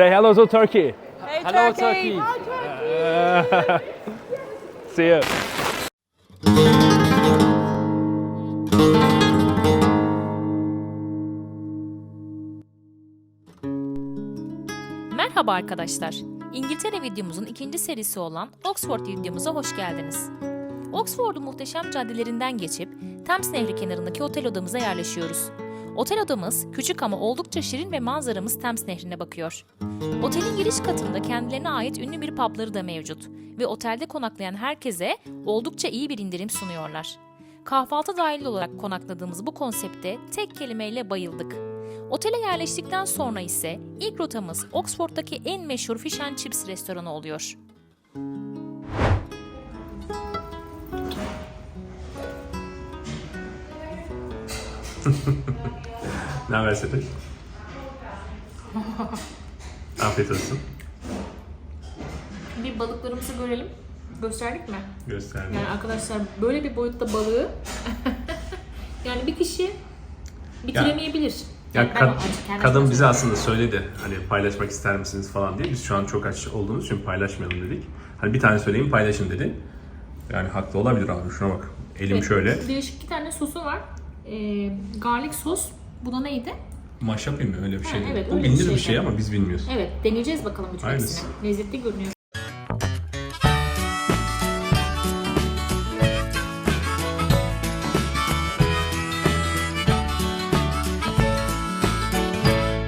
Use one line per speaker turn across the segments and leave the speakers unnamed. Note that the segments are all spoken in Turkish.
Say hello to Turkey.
Hey,
Hello,
Turkey.
Turkey.
See you.
Merhaba arkadaşlar. İngiltere videomuzun ikinci serisi olan Oxford videomuza hoş geldiniz. Oxford'un muhteşem caddelerinden geçip Thames Nehri kenarındaki otel odamıza yerleşiyoruz. Otel odamız küçük ama oldukça şirin ve manzaramız Thames Nehri'ne bakıyor. Otelin giriş katında kendilerine ait ünlü bir pubları da mevcut ve otelde konaklayan herkese oldukça iyi bir indirim sunuyorlar. Kahvaltı dahil olarak konakladığımız bu konsepte tek kelimeyle bayıldık. Otele yerleştikten sonra ise ilk rotamız Oxford'daki en meşhur Fish and Chips restoranı oluyor.
Ne haber Sepet? Afiyet olsun.
Bir balıklarımızı görelim. Gösterdik mi?
Gösterdim.
Yani arkadaşlar böyle bir boyutta balığı yani bir kişi bitiremeyebilir.
Ya
Ben
kad- kadın bize aslında söyledi hani paylaşmak ister misiniz falan diye. Biz şu an çok aç olduğumuz için paylaşmayalım dedik. Hani bir tane söyleyeyim paylaşın dedi. Yani haklı olabilir abi şuna bak. Elim
Evet,
şöyle.
Değişik iki tane sosu var. Ee, garlic sos. Bu da neydi?
Maş yapayım mı öyle bir şey
Ha, evet,
Bu
öyle bir
bilinir bir
şeydi.
şey ama biz bilmiyoruz.
Evet deneyeceğiz bakalım bütün
Aynısı.
hepsini. Lezzetli görünüyor.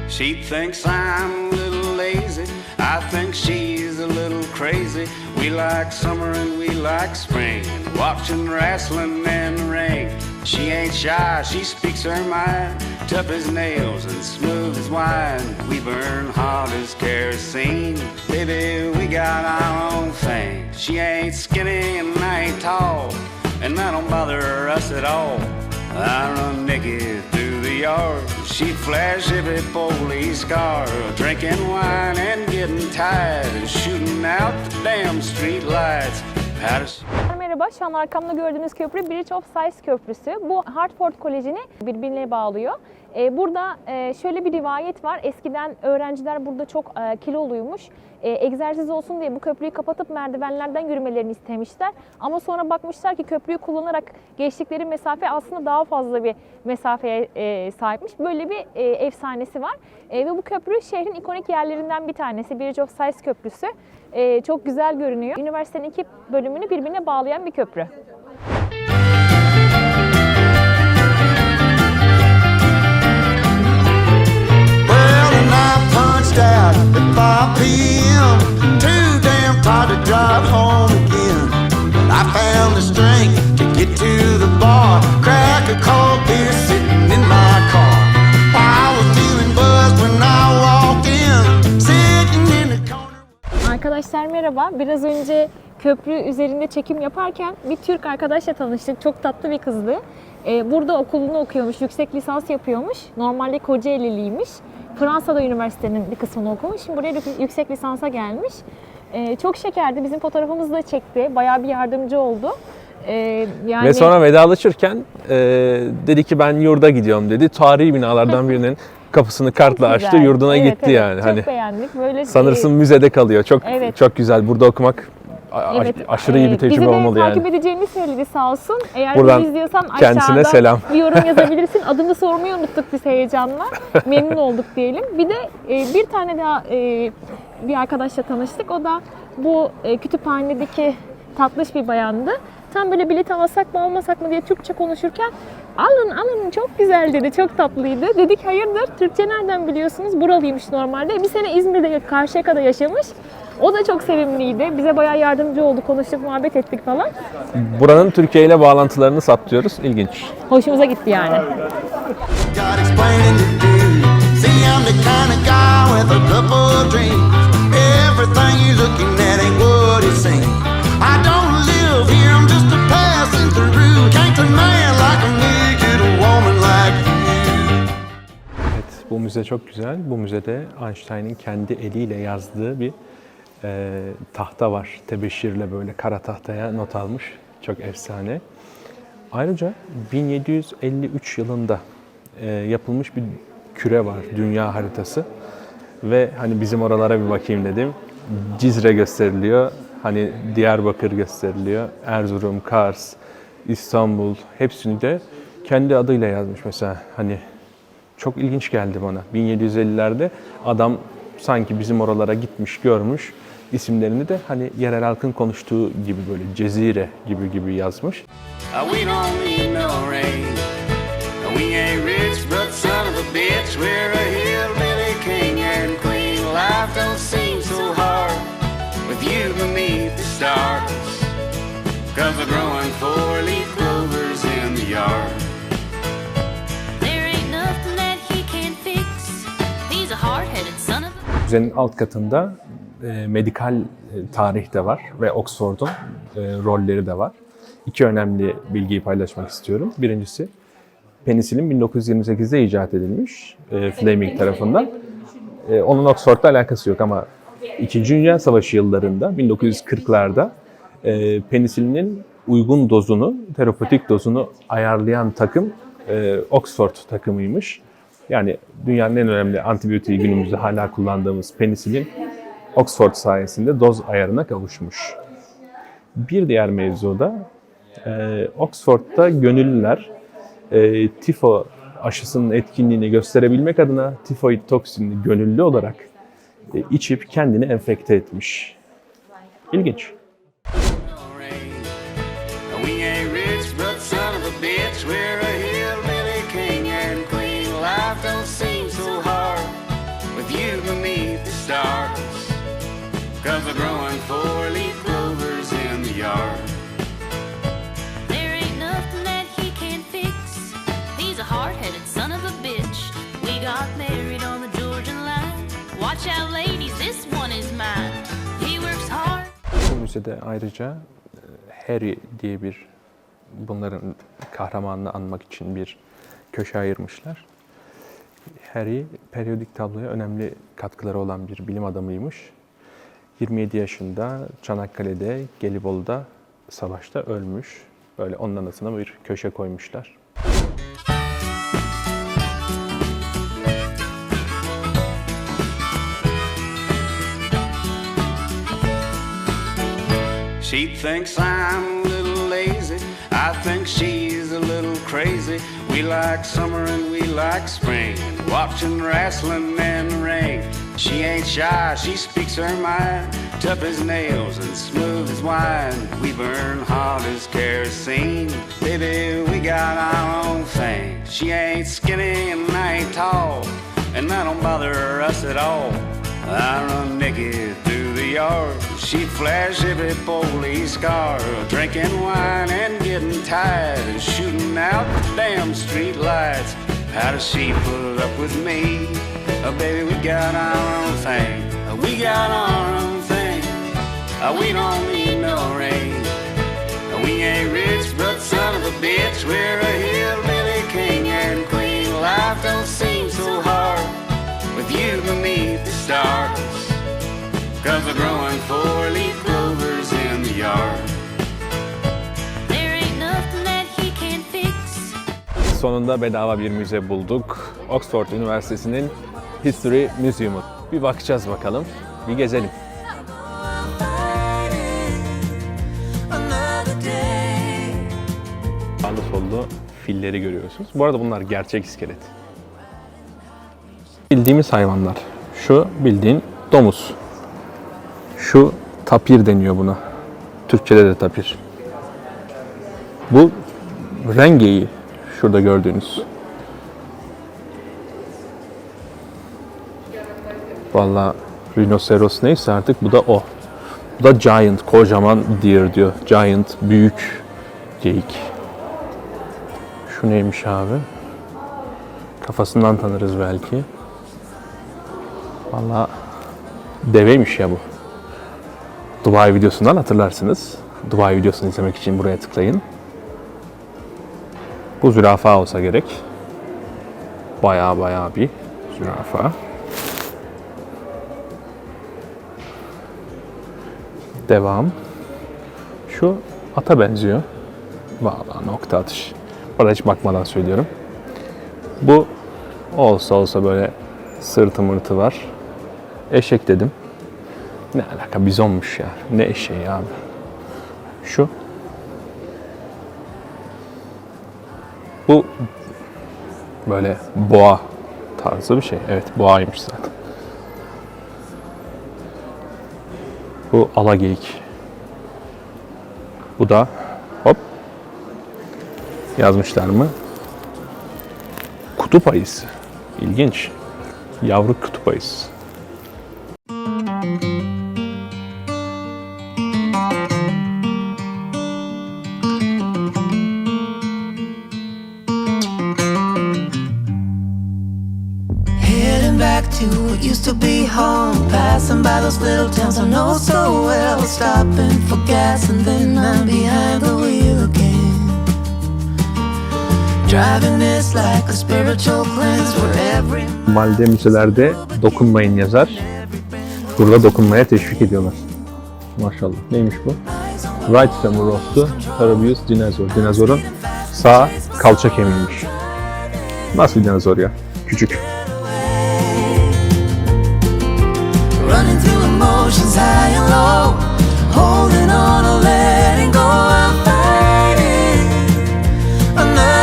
She thinks I'm a little lazy. I think she's a little crazy. We like summer and we like spring. Watching wrestling in the ring. She ain't shy, she speaks her mind. Tough as nails and smooth as wine. We burn hot as kerosene. Baby, we got our own thing. She ain't skinny and I ain't tall. And that don't bother us at all. I run naked through the yard. She'd flash every police car, drinking wine and getting tired and shooting out the damn street lights. Does
Merhaba, şu an arkamda gördüğünüz köprü Bridge of Sighs Köprüsü. Bu Hartford Koleji'ni birbirine bağlıyor. Ee, Burada e, şöyle bir rivayet var. Eskiden öğrenciler burada çok e, kiloluymuş. E, Egzersiz olsun diye bu köprüyü kapatıp merdivenlerden yürümelerini istemişler. Ama sonra bakmışlar ki köprüyü kullanarak geçtikleri mesafe aslında daha fazla bir mesafeye sahipmiş. Böyle bir efsanesi var. Ve bu köprü şehrin ikonik yerlerinden bir tanesi. Bridge of Sighs Köprüsü. Çok güzel görünüyor. Üniversitenin iki bölümünü birbirine bağlayan bir köprü.
Out at 5 p.m. Too damn tired to drive home again. I found the strength to get to the bar. Crack a cold beer sitting in my car.
Arkadaşlar merhaba. Biraz önce köprü üzerinde çekim yaparken bir Türk arkadaşla tanıştık. Çok tatlı bir kızdı. Ee, burada okulunu okuyormuş, yüksek lisans yapıyormuş. Normalde Kocaeli'liymiş. Fransa'da üniversitenin bir kısmını okumuş. Şimdi buraya yük- yüksek lisansa gelmiş. Ee, çok şekerdi. Bizim fotoğrafımızı da çekti. Bayağı bir yardımcı oldu. Ee, yani
Ve sonra vedalaşırken e, dedi ki ben yurda gidiyorum dedi. Tarihi binalardan birinin kapısını kartla
Çok
açtı,
güzel.
yurduna
Evet,
gitti
evet.
yani.
Çok
hani
beğendik. Böyle
sanırsın müzede kalıyor. Çok
Evet.
çok güzel. Burada okumak
Evet,
aşırı iyi bir
e,
tecrübe
bizi
olmalı yani.
takip edeceğini söyledi sağ olsun. Eğer
Buradan
bizi izliyorsan aşağıda
selam.
bir yorum yazabilirsin. Adını sormayı unuttuk biz heyecanla. Memnun olduk diyelim. Bir de e, bir tane daha e, bir arkadaşla tanıştık. O da bu e, kütüphanedeki tatlış bir bayandı. Tam böyle bilet alsak mı almasak mı diye Türkçe konuşurken alın alın çok güzel dedi, çok tatlıydı. Dedik hayırdır Türkçe nereden biliyorsunuz? Buralıymış normalde. Bir sene İzmir'de Karşıyaka'da yaşamış. O da çok sevimliydi. Bize bayağı yardımcı oldu. Konuştuk, muhabbet ettik falan.
Buranın Türkiye ile bağlantılarını saptıyoruz. İlginç.
Hoşumuza gitti yani.
Evet, bu müze çok güzel. Bu müzede Einstein'ın kendi eliyle yazdığı bir e, tahta var. Tebeşirle böyle kara tahtaya not almış. Çok efsane. Ayrıca 1753 yılında e, yapılmış bir küre var, dünya haritası. Ve hani bizim oralara bir bakayım dedim. Cizre gösteriliyor. Hani Diyarbakır gösteriliyor. Erzurum, Kars, İstanbul hepsini de kendi adıyla yazmış mesela. Hani çok ilginç geldi bana. 1750'lerde adam sanki bizim oralara gitmiş, görmüş. İsimlerini de hani yerel halkın konuştuğu gibi böyle cezire gibi gibi yazmış.
We don't need no rain. We ain't rich, but son of a bitch, we're a hillbilly king and queen. Life don't seem so hard with you beneath the stars. Cause we're growing four-leaf clovers in the yard.
There ain't nothing that he can't fix. He's a hard-headed son of a...
Müzenin alt katında e, medikal e, tarih de var ve Oxford'un e, rolleri de var. İki önemli bilgiyi paylaşmak istiyorum. Birincisi penisilin 1928'de icat edilmiş e, Fleming tarafından. E, onun Oxford'la alakası yok ama İkinci Dünya Savaşı yıllarında 1940'larda e, penisilinin uygun dozunu, terapötik dozunu ayarlayan takım e, Oxford takımıymış. Yani dünyanın en önemli antibiyotiği günümüzde hala kullandığımız penisilin Oxford sayesinde doz ayarına kavuşmuş. Bir diğer mevzu da e, Oxford'da gönüllüler e, tifo aşısının etkinliğini gösterebilmek adına tifoid toksinini gönüllü olarak e, içip kendini enfekte etmiş. İlginç.
We ain't rich, but son of a bitch, we're Cause we're growing four-leaf clovers in the yard.
There ain't nothing that he can't fix. He's a hard-headed son of a bitch. We got married on the Georgian line. Watch out, ladies, this one is mine. He works hard.
Bu müzede ayrıca e, Harry diye bir bunların kahramanını anmak için bir köşe ayırmışlar. Harry periyodik tabloya önemli katkıları olan bir bilim adamıymış. 27 yaşında Çanakkale'de, Gelibolu'da savaşta ölmüş. Böyle onun anısına bir köşe koymuşlar.
She thinks I'm a little lazy. I think she's a little crazy. We like summer and we like spring. Watching wrestling and ring. She ain't shy, she speaks her mind. Tough as nails and smooth as wine. We burn hot as kerosene. Baby, we got our own thing. She ain't skinny and I ain't tall. And that don't bother us at all. I run naked through the yard. She flash every police car, drinking wine and getting tired and shooting out the damn street lights. How does she put up with me? Oh, baby, we got our own thing. Uh, We got our own thing. Uh, We don't need no rain. Uh, We ain't rich, but son of a bitch, we're a hillbilly king and queen. Life don't seem so hard with you beneath the stars. Cause we're growing four-leaf clovers in the yard.
Sonunda bedava bir müze bulduk. Oxford Üniversitesi'nin History Museum'u. Bir bakacağız bakalım. Bir gezelim. Sağlı sollu filleri görüyorsunuz. Bu arada bunlar gerçek iskelet. Bildiğimiz hayvanlar. Şu bildiğin domuz. Şu tapir deniyor buna. Türkçede de tapir. Bu rengeyi şurada gördüğünüz. Vallahi rhinoceros neyse artık bu da o. Bu da giant, kocaman deer diyor. Giant, büyük geyik. Şu neymiş abi? Kafasından tanırız belki. Vallahi deveymiş ya bu. Dubai videosundan hatırlarsınız. Dubai videosunu izlemek için buraya tıklayın. Bu zürafa olsa gerek. Baya baya bir zürafa. Devam. Şu ata benziyor. Valla nokta atış. Bana hiç bakmadan söylüyorum. Bu olsa olsa böyle sırtı mırtı var. Eşek dedim. Ne alaka bizonmuş ya. Ne eşeği abi. Şu. Bu böyle boğa tarzı bir şey. Evet boğaymış zaten. Bu alageyik. Bu da hop yazmışlar mı? Kutup ayısı. İlginç. Yavru kutup ayısı.
Gas and then I'm behind the wheel again. Driving this like a spiritual cleanse where every
Normalde müzelerde dokunmayın yazar. Burada dokunmaya teşvik ediyorlar. Maşallah. Neymiş bu? Right femur of the Parabius dinozor. Dinozorun sağ kalça kemiğiymiş. Nasıl dinozor ya? Küçük.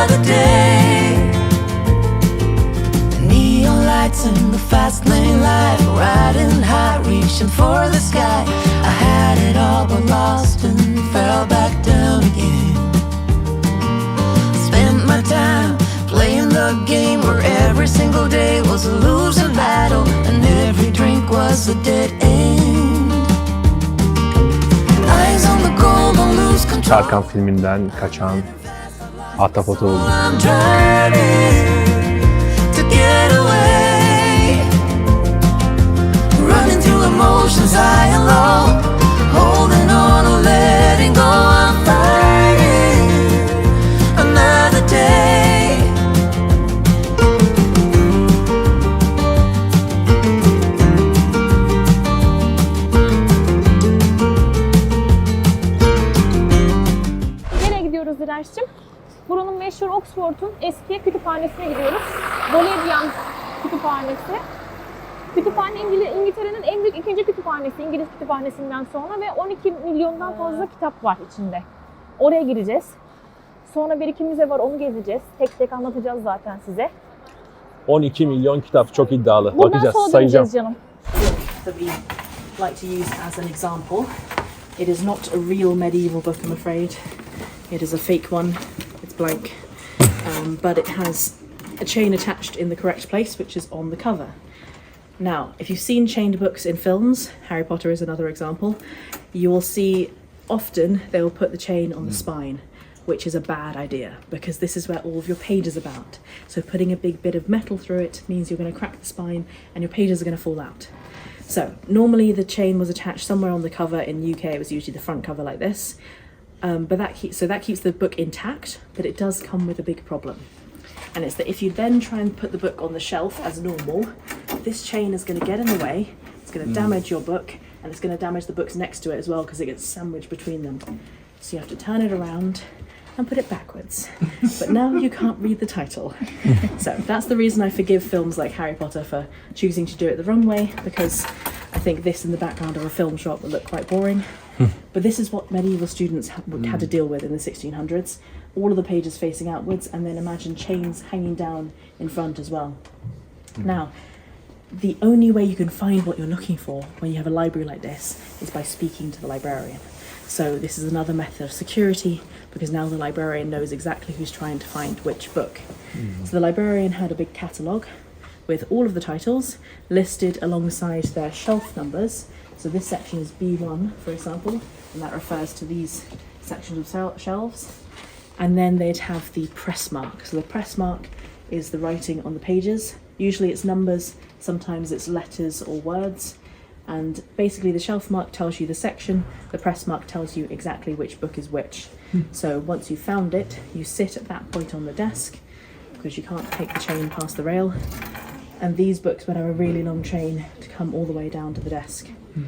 Another day. Neon lights in the fast lane life. Riding high, reaching for the sky. I had it all but lost and fell back down again. Spent my time playing the game where every single day was a losing battle and every drink was a dead end. The.
Tarkan filminden kaçan Ahtapot oldu.
I'm drowning
ve 12 milyondan fazla kitap var içinde. Oraya gireceğiz. Sonra bir iki müze var, onu gezeceğiz. Tek tek anlatacağız zaten size.
12 milyon kitap çok iddialı.
Buradan
Bakacağız,
sola
sayacağım.
döneceğiz canım.
that we like to use as an example. It is not a real medieval book, I'm afraid. It is a fake one. It's blank, um, but it has a chain attached in the correct place, which is on the cover. Now, if you've seen chained books in films, Harry Potter is another example, you will see often they will put the chain on the spine, which is a bad idea because this is where all of your pages are bound. So putting a big bit of metal through it means you're going to crack the spine and your pages are going to fall out. So normally the chain was attached somewhere on the cover. In UK, it was usually the front cover like this. Um, but that keeps so that keeps the book intact, but it does come with a big problem. And it's that if you then try and put the book on the shelf as normal, this chain is going to get in the way. It's going to mm. damage your book, and it's going to damage the books next to it as well because it gets sandwiched between them. So you have to turn it around and put it backwards. but now you can't read the title. so that's the reason I forgive films like Harry Potter for choosing to do it the wrong way because I think this in the background of a film shot would look quite boring. but this is what medieval students ha- would had to mm. deal with in the 1600s. All of the pages facing outwards, and then imagine chains hanging down in front as well. Mm. Now, the only way you can find what you're looking for when you have a library like this is by speaking to the librarian. So this is another method of security because now the librarian knows exactly who's trying to find which book. Hmm. So the librarian had a big catalogue with all of the titles listed alongside their shelf numbers. So this section is B1, for example, and that refers to these sections of shelves. And then they'd have the press mark. So the press mark is the writing on the pages. Usually it's numbers, sometimes it's letters or words. And basically, the shelf mark tells you the section, the press mark tells you exactly which book is which. Hmm. So once you've found it, you sit at that point on the desk because you can't take the chain past the rail. And these books would have a really long chain to come all the way down to the desk. Hmm.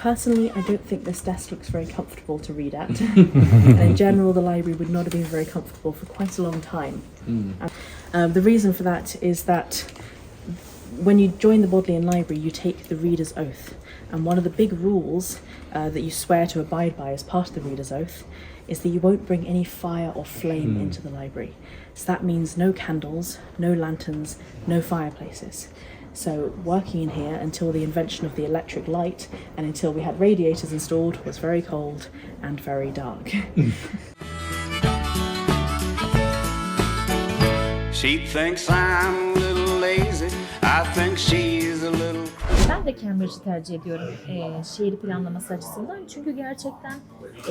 Personally, I don't think this desk looks very comfortable to read at. and in general, the library would not have been very comfortable for quite a long time. Um, the reason for that is that when you join the Bodleian Library, you take the reader's oath. And one of the big rules uh, that you swear to abide by as part of the reader's oath is that you won't bring any fire or flame into the library. So that means no candles, no lanterns, no fireplaces. So working in here until the invention of the electric light and until we had radiators installed was very cold and very dark.
She thinks I'm a little lazy. I think
Ben de Cambridge'i tercih ediyorum e, şehir planlaması açısından. Çünkü gerçekten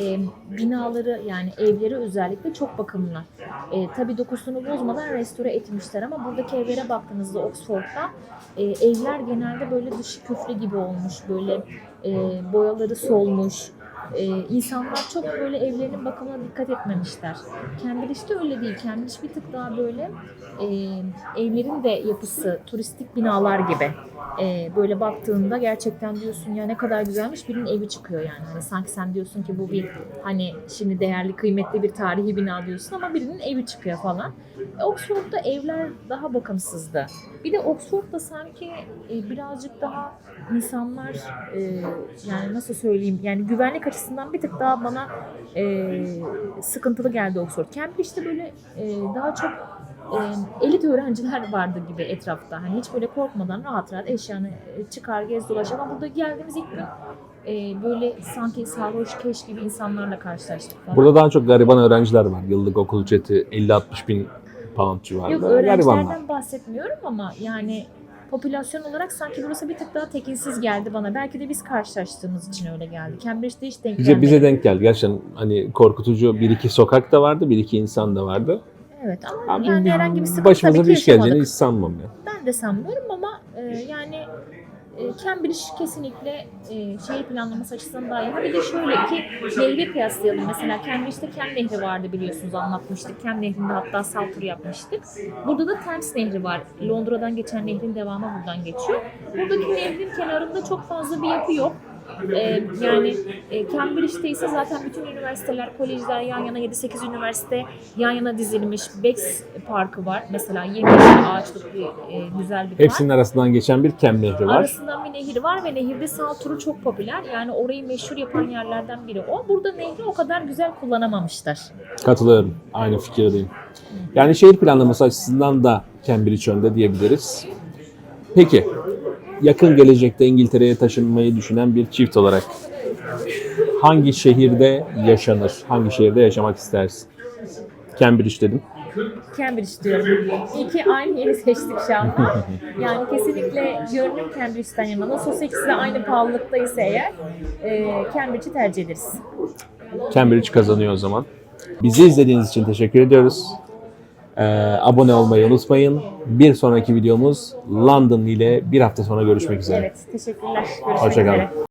e, binaları yani evleri özellikle çok bakımlı. E, tabii dokusunu bozmadan restore etmişler ama buradaki evlere baktığınızda Oxford'da e, evler genelde böyle dışı küflü gibi olmuş. Böyle e, boyaları solmuş. E, insanlar çok böyle evlerinin bakımına dikkat etmemişler. Cambridge'de öyle değil. Cambridge bir tık daha böyle e, evlerin de yapısı turistik binalar gibi. E, böyle baktığında gerçekten diyorsun ya ne kadar güzelmiş birinin evi çıkıyor yani. Hani sanki sen diyorsun ki bu bir hani şimdi değerli kıymetli bir tarihi bina diyorsun ama birinin evi çıkıyor falan. E, Oxford'da evler daha bakımsızdı. Bir de Oxford'da sanki e, birazcık daha insanlar e, yani nasıl söyleyeyim yani güvenlik açısından bir tık daha bana e, sıkıntılı geldi Oxford. Cambridge'de böyle e, daha çok e, elit öğrenciler vardı gibi etrafta. Hani hiç böyle korkmadan rahat rahat eşyanı e, çıkar gez dolaş ama burada geldiğimiz ilk gün e, böyle sanki sarhoş keş gibi insanlarla karşılaştık falan.
Burada daha çok gariban öğrenciler var. Yıllık okul ücreti 50-60 bin pound civarında.
Yok öğrencilerden bahsetmiyorum ama yani popülasyon olarak sanki burası bir tık daha tekinsiz geldi bana. Belki de biz karşılaştığımız için öyle geldi. Cambridge'de hiç denk
Bize,
gelmedi.
bize denk geldi. Gerçekten hani korkutucu bir iki sokak da vardı, bir iki insan da vardı.
Evet ama
Abi
yani herhangi bir sıkıntı
başımıza
tabii
bir
ki
iş geleceğini hiç sanmam ya.
Ben de sanmıyorum ama e, yani Cambridge kesinlikle e, şehir planlaması açısından daha iyi. Ha bir de şöyle iki nehri kıyaslayalım. Mesela Cambridge'de Kem Nehri vardı biliyorsunuz anlatmıştık. Kem Nehri'nde hatta sal turu yapmıştık. Burada da Thames Nehri var. Londra'dan geçen nehrin devamı buradan geçiyor. Buradaki nehrin kenarında çok fazla bir yapı yok. Ee, yani e, Cambridge'de ise zaten bütün üniversiteler, kolejler yan yana 7-8 üniversite yan yana dizilmiş. Bex Parkı var mesela yemyeşil ağaçlık bir e, güzel bir park.
Hepsinin arasından geçen bir Kem Nehri var.
Arasından bir nehir var ve nehirde sağ turu çok popüler. Yani orayı meşhur yapan yerlerden biri o. Burada nehri o kadar güzel kullanamamışlar.
Katılıyorum. Aynı fikirdeyim. Yani şehir planlaması açısından da Cambridge önde diyebiliriz. Peki, yakın gelecekte İngiltere'ye taşınmayı düşünen bir çift olarak hangi şehirde yaşanır? Hangi şehirde yaşamak istersin? Cambridge dedim.
Cambridge diyorum. İyi ki aynı yeri seçtik şu anda. Yani kesinlikle görünüm Cambridge'den yana. Nasıl olsa ikisi de aynı pahalılıktaysa eğer e, Cambridge'i tercih ederiz.
Cambridge kazanıyor o zaman. Bizi izlediğiniz için teşekkür ediyoruz. Ee, abone olmayı unutmayın. Bir sonraki videomuz London ile bir hafta sonra görüşmek üzere.
Evet, teşekkürler. Görüşmek
Hoşça kalın.
üzere.